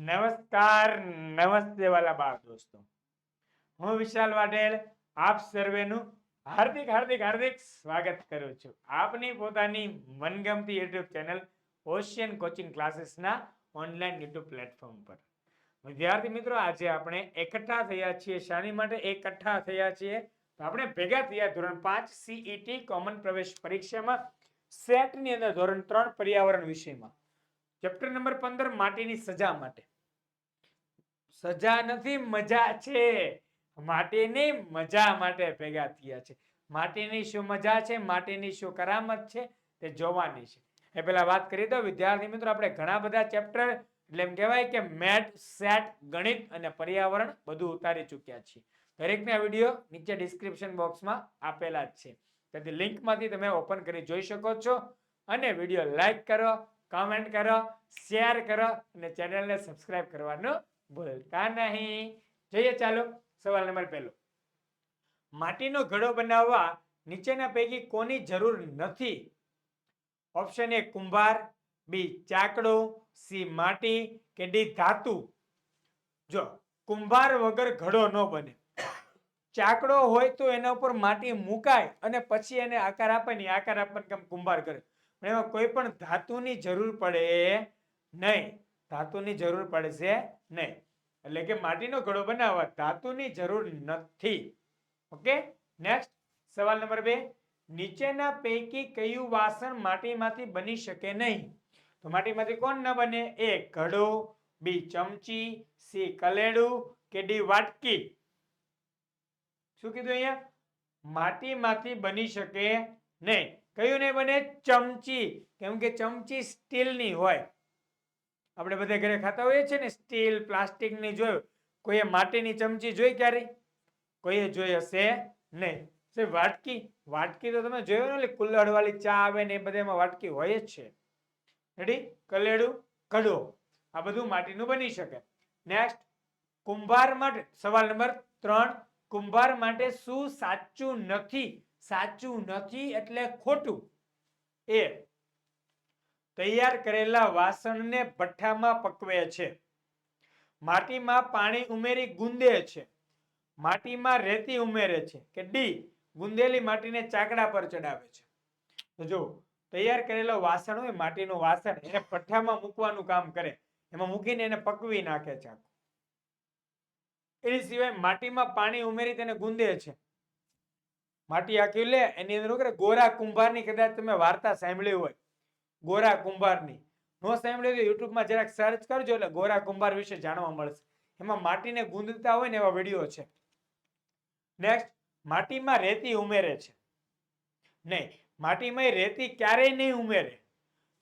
નમસ્કાર, નમસ્તે વાલા બાળ દોસ્તો. હું વિશાલ વાઢેલ, આપ સર્વેનું હાર્દિક હાર્દિક હાર્દિક સ્વાગત કરું છું. આપની પોતાની મનગમતી યુટ્યુબ ચેનલ ઓશિયન કોચિંગ ક્લાસીસના ઓનલાઈન યુટ્યુબ પ્લેટફોર્મ પર. વિદ્યાર્થી મિત્રો, આજે આપણે એકઠા થયા છીએ. શાની માટે એકઠા થયા છીએ? તો આપણે ભેગા થયા ધોરણ પાંચ સીઈટી કોમન પ્રવેશ પરીક્ષામાં. સેટની અંદર ધોરણ ત્રણ પર્યાવરણ વિષયમાં. ચેપ્ટર નંબર પંદર, માટીની સજા માટે. સજા નથી, મજા છે. માટીની મજા માટે ભેગા થયા છે. માટીની શું મજા છે? માટીની શું કરામત છે? તે જોવાની છે. એ પહેલા વાત કરી દો. વિદ્યાર્થી મિત્રો, આપણે ઘણા બધા ચેપ્ટર એટલે એમ કહેવાય કે મેટ, સેટ, ગણિત અને પર્યાવરણ બધું ઉતારી ચૂક્યા છીએ. દરેકના વીડિયો નીચે ડિસ્ક્રિપ્શન બોક્સમાં આપેલા જ છે. તેથી લિંકમાંથી તમે ઓપન કરી જોઈ શકો છો. અને વીડિયો લાઈક કરો. કમેન્ટ કરો શેર કરો અને ચેનલને સબસ્ક્રાઇબ કરવાનું ભૂલતા નહીં. જોઈએ ચાલો, સવાલ નંબર પહેલો. માટીનો ઘડો બનાવવા નીચેના પૈકી કોની જરૂર નથી? ઓપ્શન એ કુંભાર. બી ચાકડો. સી માટી. કે ડી ધાતુ. જો, કુંભાર વગર ઘડો ન બને. ચાકડો હોય તો એના ઉપર માટી મુકાય અને પછી એને આકાર આપે ને આકાર આપણને કેમ કુંભાર કરે. એમાં કોઈ પણ ધાતુની જરૂર પડે નહીં. ધાતુની જરૂર પડશે નહીં. એટલે કે માટીનો ઘડો બનાવવા ધાતુની જરૂર નથી. ઓકે? નેક્સ્ટ સવાલ નંબર બે. નીચેના પૈકી કયું વાસણ માટીમાંથી બની શકે નહીં? તો માટીમાંથી કોણ ન બને? એ ઘડો, બી ચમચી, સી કલેડું કે ડી વાટકી. શું કીધું અહીંયા? માટીમાંથી બની શકે નહીં. કયું નહીં બને? ચમચી. કેમ કે ચમચી સ્ટીલની હોય. આપણે બધા ઘરે ખાતા હોઈએ છીએ ને, સ્ટીલ, પ્લાસ્ટિકની જોયું. કોઈએ માટીની ચમચી જોઈ ક્યારે કોઈએ જોઈ હશે નહીં. સે વાટકી. વાટકી તો તમે જોયું ને કુલ્લડ વાળી ચા આવે ને એ બધામાં વાટકી હોય જ છે. રેડી કલેડું કડો આ બધું માટીનું બની શકે. નેક્સ્ટ કુંભાર માટે, સવાલ નંબર ત્રણ. કુંભાર માટે શું સાચું નથી? સાચું નથી એટલે ખોટું. એ. તૈયાર કરેલા વાસણને ભઠ્ઠામાં પકવે છે. માટીમાં પાણી ઉમેરી ગુંદે છે. માટીમાં રેતી ઉમેરે છે કે ડી, ગુંદેલી માટીને ચાકડા પર ચડાવે છે. તો જો, તૈયાર કરેલો વાસણ હોય, માટીનું વાસણ, એને ભઠ્ઠામાં મૂકવાનું કામ કરે. એમાં મૂકીને એને પકવી નાખે છે આખું. એની સિવાય માટીમાં પાણી ઉમેરી તેને ગુંદે છે. માટી આખી લે, એની અંદર કરે? ગોરા કુંભારની કદાચ તમે વાર્તા સાંભળી હોય, ગોરા કુંભારની. નો સાંભળ્યું તો યુટ્યુબમાં જરાક સર્ચ કરજો એટલે ગોરા કુંભાર વિશે જાણવા મળશે. એમાં માટીને ગુંદતા હોય ને એવા વીડિયો છે. નેક્સ્ટ માટીમાં રેતી ઉમેરે છે. નહીં, માટીમાં રેતી ક્યારેય નહીં ઉમેરે.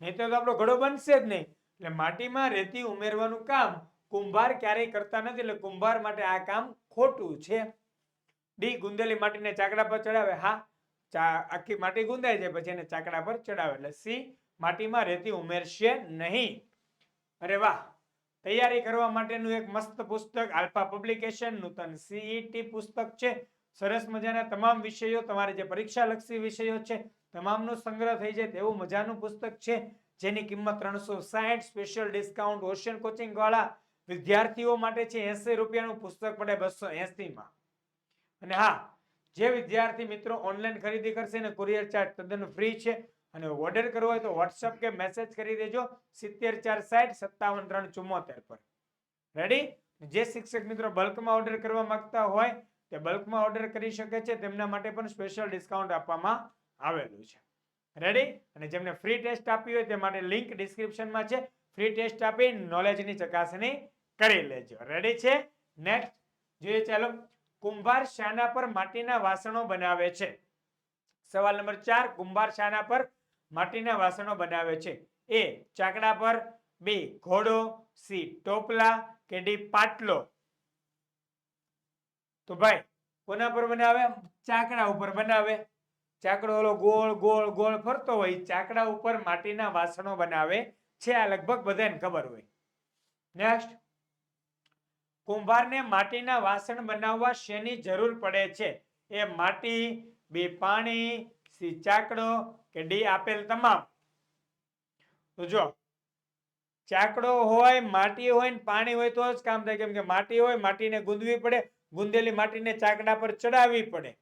નહીં તો આપણો ઘડો બનશે જ નહીં. એટલે માટીમાં રેતી ઉમેરવાનું કામ કુંભાર ક્યારેય કરતા નથી, એટલે કુંભાર માટે આ કામ ખોટું છે. ડી ગુંદેલી માટીને ચાકડા પર ચડાવે, હા? ચા, આખી માટી ગુંદાઈ જાય, પછી એને ચાકડા પર ચડાવે. એટલે સી માટીમાં રેતી ઉમેરશે નહીં. અરે વાહ! તૈયારી કરવા માટેનું એક મસ્ત પુસ્તક, આલ્ફા પબ્લિકેશન, નૂતન સીઈટી પુસ્તક છે. સરસ મજાના તમામ વિષયો, તમારે જે પરીક્ષા લક્ષી વિષયો છે, તમામનો સંગ્રહ થઈ જાય તેવું મજાનું પુસ્તક છે, જેની કિંમત ત્રણસો સાઠ સ્પેશિયલ ડિસ્કાઉન્ટ ઓશિયન કોચિંગ વાળા વિદ્યાર્થીઓ માટે છે એસી રૂપિયાનું પુસ્તક પડે બસો એસીમાં. અને હા, જે વિદ્યાર્થી મિત્રો ઓનલાઈન ખરીદી કરશે ને કુરિયર ચાર્જ તદ્દન ફ્રી છે અને ઓર્ડર કરવો હોય તો વોટ્સઅપ કે મેસેજ કરી દેજો સિત્તેર ચાર સાઠ સત્તાવન ત્રણ ચુમ્મોતેર પર. રેડી જે શિક્ષક મિત્રો બલ્કમાં ઓર્ડર કરવા માંગતા હોય તે બલ્કમાં ઓર્ડર કરી શકે છે, તેમના માટે પણ સ્પેશિયલ ડિસ્કાઉન્ટ આપવામાં આવેલું છે. રેડી અને જેમને ફ્રી ટેસ્ટ આપી હોય તે માટે લિંક ડિસ્ક્રિપ્શનમાં છે. ફ્રી ટેસ્ટ આપી નોલેજની ચકાસણી કરી લેજો. રેડી છે? નેક્સ્ટ જોઈએ, ચાલો. કુંભાર શાના પર માટીના વાસણો બનાવે છે. સવાલ નંબર ચાર, કુંભાર શાના પર માટીના વાસણો બનાવે છે. એ, ચાકડા પર, બી, ઘોડો, સી, ટોપલા કે ડી, પાટલો? તો ભાઈ, કોના પર બનાવે? ચાકડા ઉપર બનાવે. ચાકડો ઓલો ગોળ ગોળ ગોળ ફરતો હોય, ચાકડા ઉપર માટીના વાસણો બનાવે છે. આ લગભગ બધાને ખબર હોય. નેક્સ્ટ કુંભારને માટીના વાસણ બનાવવા શેની જરૂર પડે છે? એ માટી, બી પાણી, સી ચાકડો કે ડી આપેલ તમામ? તો જો, ચાકડો હોય, માટી હોય ને પાણી હોય તો જ કામ થાય. કેમ કે માટી હોય, માટીને ગુંદવી પડે, ગુંદેલી માટીને ચાકડા પર ચડાવવી પડે.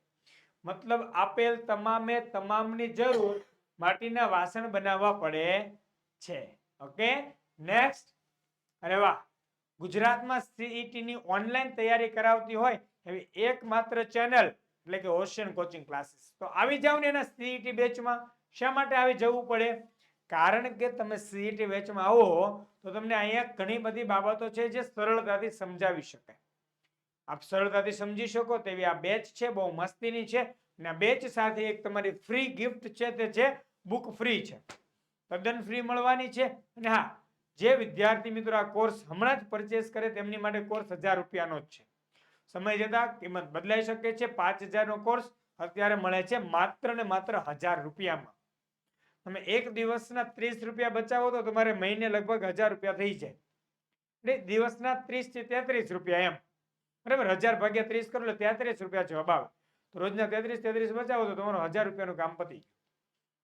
મતલબ આપેલ તમામે તમામની જરૂર માટીના વાસણ બનાવવા પડે છે. ઓકે? નેક્સ્ટ. અરે વાહ! ગુજરાતમાં CET ની ઓનલાઈન તૈયારી કરાવતી હોય એવી એકમાત્ર ચેનલ એટલે કે ઓશિયન કોચિંગ ક્લાસીસ તો આવી જાવ ને એના સીઈટી બેચમાં શા માટે આવી જવું પડે? કારણ કે તમે સીઈટી બેચમાં આવો તો તમને અહીંયા ઘણી બધી બાબતો છે જે સરળતાથી સમજાવી શકાય. આપ સરળતાથી સમજી શકો તેવી આ બેચ છે, બહુ મસ્તીની છે અને આ બેચ સાથે એક તમારી ફ્રી ગિફ્ટ છે તે છે બુક ફ્રી છે. તદ્દન ફ્રી મળવાની છે અને હા જે વિદ્યાર્થી મિત્રો આ કોર્સ હમણાં જ પરચેસ કરે, તેમની માટે કોર્સ હજાર રૂપિયાનો જ છે. સમય જતા કિંમત બદલાઈ શકે છે. પાંચ હજારનો કોર્સ અત્યારે મળે છે માત્ર ને માત્ર હજાર રૂપિયામાં. તમે એક દિવસના ત્રીસ રૂપિયા બચાવો તો તમારે મહિને લગભગ હજાર રૂપિયા થઈ જાય. એટલે દિવસના ત્રીસથી તેત્રીસ રૂપિયા એમ. બરાબર? હજાર ભાગ્યા ત્રીસ કરો એટલે તેત્રીસ રૂપિયા જવાબ આવે. તો રોજના તેત્રીસ તેત્રીસ બચાવો તો તમારું હજાર રૂપિયાનું કામ પતી ગયું.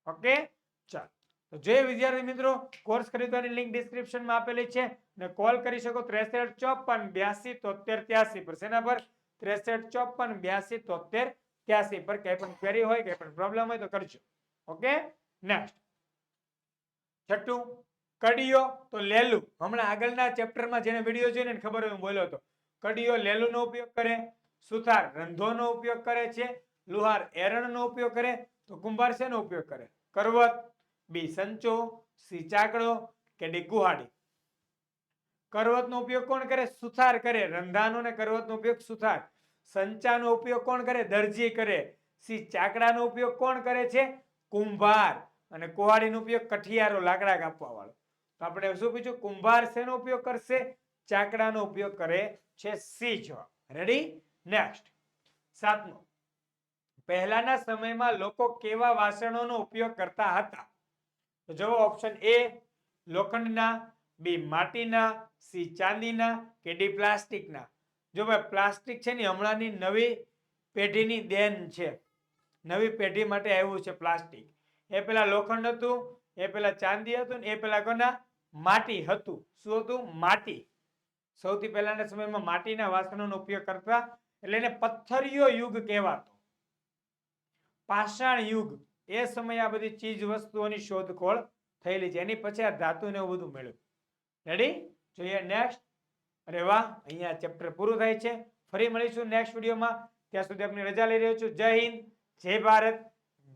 ઓકે? ચાલો. તો જે વિદ્યાર્થી મિત્રો કોર્સ ખરીદવાની લિંક ડિસ્ક્રિપ્શનમાં આપેલી છે ને કોલ કરી શકો ત્રેસઠ ચોપન બ્યાસી તોતેર ત્યાસી પર. શેના પર? ત્રેસઠ ચોપન બ્યાસી તોતેર ત્યાસી પર. કંઈ પણ ક્વેરી હોય, કંઈ પણ પ્રોબ્લેમ હોય તો કરજો. ઓકે? નેક્સ્ટ છઠ્ઠું. કડીઓ તો લેલું. હમણાં આગળના ચેપ્ટરમાં જેને વીડિયો જોઈને ખબર હોય હું બોલ્યો હતો. કડીઓ લેલુનો ઉપયોગ કરે, સુથાર રંધોનો ઉપયોગ કરે છે, લુહાર એરણનો ઉપયોગ કરે, તો કુંભાર શેનો ઉપયોગ કરે? કરવત. બી સંચો, સી ચાકડો કે ડી કુહાડી કરવતનો ઉપયોગ કોણ કરે? સુથાર કરે. રંધાનો ને કરવતનો ઉપયોગ સુથાર. સંચાનો ઉપયોગ કોણ કરે? દરજી કરે. સી ચાકડાનો ઉપયોગ કોણ કરે છે? કુંભાર. અને કુહાડીનો ઉપયોગ કઠિયારો, લાકડા કાપવા વાળો તો આપણે શું પૂછ્યું? કુંભાર શેનો ઉપયોગ કરશે? ચાકડાનો ઉપયોગ કરે છે સી જવાબ રેડી નેક્સ્ટ સાતમો. પહેલાના સમયમાં લોકો કેવા વાસણોનો ઉપયોગ કરતા હતા? તો જુઓ ઓપ્શન એ લોખંડના બી માટીના સી ચાંદીના કે ડી પ્લાસ્ટિકના? જો ભાઈ પ્લાસ્ટિક છે ને હમણાંની નવી પેઢીની દેન છે. નવી પેઢી માટે આવ્યું છે પ્લાસ્ટિક. એ પહેલાં લોખંડ હતું, એ પહેલાં ચાંદી હતું ને એ પહેલાં કોના? માટી હતું. શું હતું? માટી. સૌથી પહેલાના સમયમાં માટીના વાસણોનો ઉપયોગ કરતા, એટલે એને પથ્થરિયો યુગ કહેવાતો. પાષાણ યુગ. એ સમયે આ બધી ચીજ વસ્તુઓની શોધખોળ થયેલી છે. એની પછી આ ધાતુ ને એવું બધું મળ્યું. રેડી જોઈએ નેક્સ્ટ અરે વાહ, અહીંયા ચેપ્ટર પૂરું થાય છે. ફરી મળીશું નેક્સ્ટ વિડીયોમાં ત્યાં સુધી આપની રજા લઈ રહ્યો છું. જય હિન્દ, જય ભારત,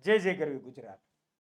જય જય કરવી ગુજરાત.